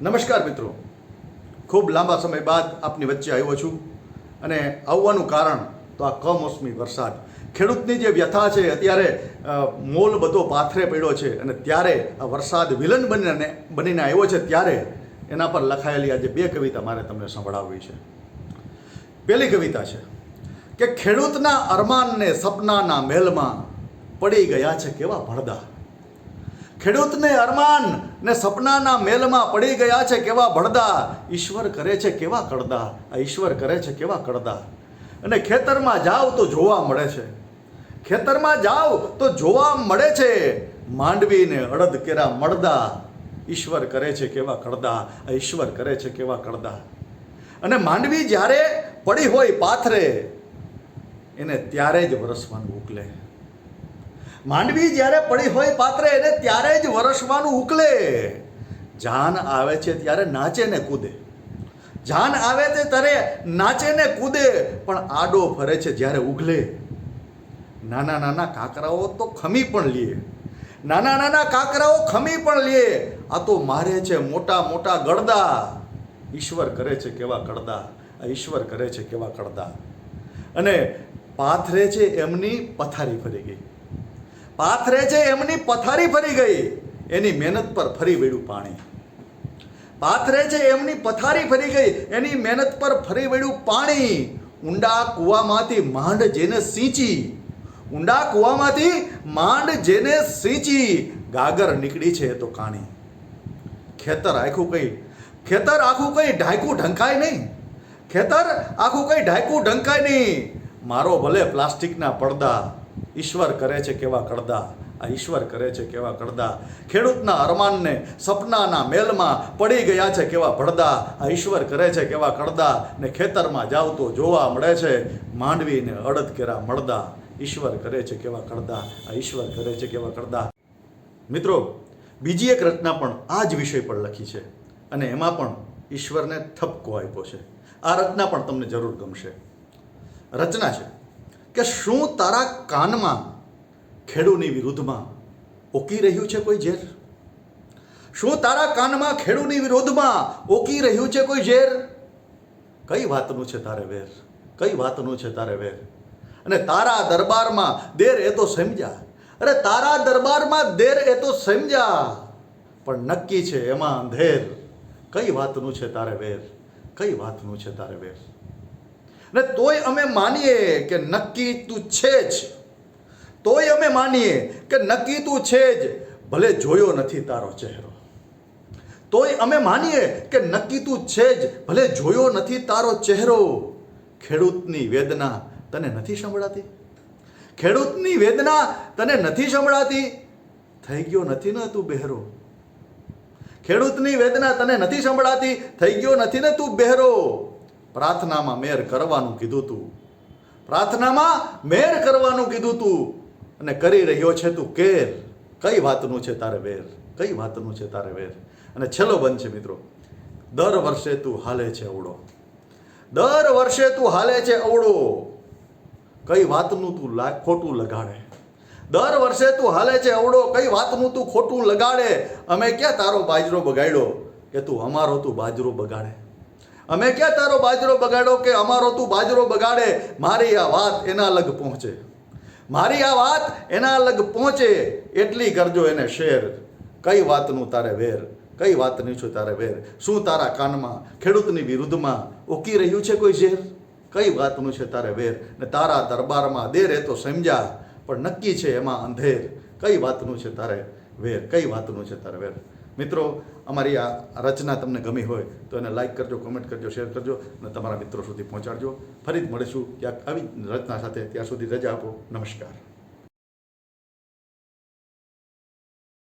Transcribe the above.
નમસ્કાર મિત્રો. ખૂબ લાંબા સમય બાદ આપની વચ્ચે આવ્યો છું અને આવવાનું કારણ તો આ કમોસમી વરસાદ. ખેડૂતની જે વ્યથા છે, અત્યારે મોલ બધો પાથરે પડ્યો છે અને ત્યારે આ વરસાદ વિલન બનીને બનીને આવ્યો છે ત્યારે એના પર લખાયેલી આજે બે કવિતા મારે તમને સંભળાવવી છે. પહેલી કવિતા છે કે ખેડૂતના અરમાનને સપનાના મેલમાં પડી ગયા છે કેવા ભળદા ખેડૂતને અરમાન ને સપનાના મેલમાં પડી ગયા છે કેવા ભળદા? ઈશ્વર કરે છે કેવા કડદા આ ઈશ્વર કરે છે કેવા કડદા અને ખેતરમાં જાઓ તો જોવા મળે છે. ખેતરમાં જાવ તો જોવા મળે છે. માંડવીને અડદ કેરા મળદા. ઈશ્વર કરે છે કેવા કડદા આ ઈશ્વર કરે છે કેવા કડદા અને માંડવી જ્યારે પડી હોય પાથરે, એને ત્યારે જ વરસવાનું ઉકલે. માંડવી જ્યારે પડી હોય પાત્રે એને ત્યારે જ વરસવાનું ઉકલે. જાન આવે છે ત્યારે નાચે ને કૂદે. જાન આવે છે ત્યારે નાચે ને કૂદે, પણ આડો ફરે છે જ્યારે ઉગલે. નાના નાના કાકરાઓ તો ખમી પણ લે. નાના નાના કાકરાઓ ખમી પણ લે. આ તો મારે છે મોટા મોટા ગળદા. ઈશ્વર કરે છે કેવા કડદા આ ઈશ્વર કરે છે કેવા કડદા અને પાથરે છે એમની પથારી ફરી ગઈ. પાથરે છે, એમની પથારી ફરી ગઈ. એની મહેનત પર ફરી વળ્યું પાણી. પાથરે છે, એમની પથારી ફરી ગઈ. એની મહેનત પર ફરી વળ્યું પાણી. ઊંડા કૂવામાંથી માંડ જેને સિંચી. ઊંડા કૂવામાંથી માંડ જેને સિંચી. ગાગર નીકળી છે તો કાણી. ખેતર આખું કઈ, ખેતર આખું કઈ ઢાંકું ઢંકાય નહીં. ખેતર આખું કઈ ઢાંકું ઢંકાય નહીં. મારો ભલે પ્લાસ્ટિકના પડદા ઈશ્વર કરે છે કેવા કડદા? આ ઈશ્વર કરે છે કેવા કડદા? ખેડૂતના અરમાનને સપનાના મેલમાં પડી ગયા છે કેવા ભડદા? આ ઈશ્વર કરે છે કેવા કડદા? ને ખેતરમાં જાવ તો જોવા મળે છે, માંડવીને અડદ કેરા મળદા. ઈશ્વર કરે છે કેવા કડદા? આ ઈશ્વર કરે છે કેવા કડદા? મિત્રો, બીજી એક રચના પણ આ જ વિષય પર લખી છે અને એમાં પણ ઈશ્વરને ઠપકો આપ્યો છે. આ રચના પણ તમને જરૂર ગમશે. રચના છે. કે શું તારા કાનમાં ખેડૂની વિરુદ્ધમાં ઓકી રહ્યું છે કોઈ ઝેર? શું તારા કાનમાં ખેડૂની વિરોધમાં ઓકી રહ્યું છે કોઈ ઝેર? કઈ વાતનું છે તારે વેર? કઈ વાતનું છે તારે વેર? અને તારા દરબારમાં દેર એ તો સમજ્યા. અરે તારા દરબારમાં દેર એ તો સમજ્યા. પણ નક્કી છે એમાં અંધેર. કઈ વાતનું છે તારે વેર? કઈ વાતનું છે તારે વેર? ને તોય અમે માનીએ કે નક્કી તું છે જ. તોય અમે માનીએ કે નક્કી તું છે જ. ભલે જોયો નથી તારો ચહેરો. તોય અમે માનીએ કે નક્કી તું છે જ. ભલે જોયો નથી તારો ચહેરો. ખેડૂતની વેદના તને નથી સંભળાતી? ખેડૂતની વેદના તને નથી સંભળાતી? થઈ ગયો નથી ને તું બહેરો. ખેડૂતની વેદના તને નથી સંભળાતી? થઈ ગયો નથી ને તું બહેરો. પ્રાર્થનામાં મેર કરવાનું કીધું તું. પ્રાર્થનામાં મેર કરવાનું કીધું તું. અને કરી રહ્યો છે તું કેર. કઈ વાતનું છે તારે વેર? કઈ વાતનું છે તારે વેર? અને છેલ્લો બંધ છે મિત્રો, દર વર્ષે તું હાલે છે અવળો. દર વર્ષે તું હાલે છે અવળો. કઈ વાતનું તું ખોટું લગાડે? દર વર્ષે તું હાલે છે અવળો. કઈ વાતનું તું ખોટું લગાડે? અમે ક્યાં તારો બાજરો બગાડ્યો કે તું અમારો તું બાજરો બગાડે? અમે ક્યાં તારો બાજરો બગાડો કે અમારો તું બાજરો બગાડે? મારી આ વાત એના અલગ પહોંચે. મારી આ વાત એના અલગ પહોંચે. એટલી કરજો એને શેર. કઈ વાતનું તારે વેર? કઈ વાતનું છે તારે વેર? શું તારા કાનમાં, ખેડૂતની વિરુદ્ધમાં ઓકી રહ્યું છે કોઈ ઝેર? કઈ વાતનું છે તારે વેર? ને તારા દરબારમાં દેર એ તો સમજ્યા પણ નક્કી છે એમાં અંધેર. કઈ વાતનું છે તારે વેર? કઈ વાતનું છે તારે વેર? મિત્રો, અમારી આ રચના તમને ગમી હોય તો એને લાઇક કરજો કોમેન્ટ કરજો શેર કરજો અને તમારા મિત્રો સુધી પહોંચાડજો. ફરી જ મળીશું ક્યાંક આવી રચના સાથે. ત્યાં સુધી રજા આપો. નમસ્કાર.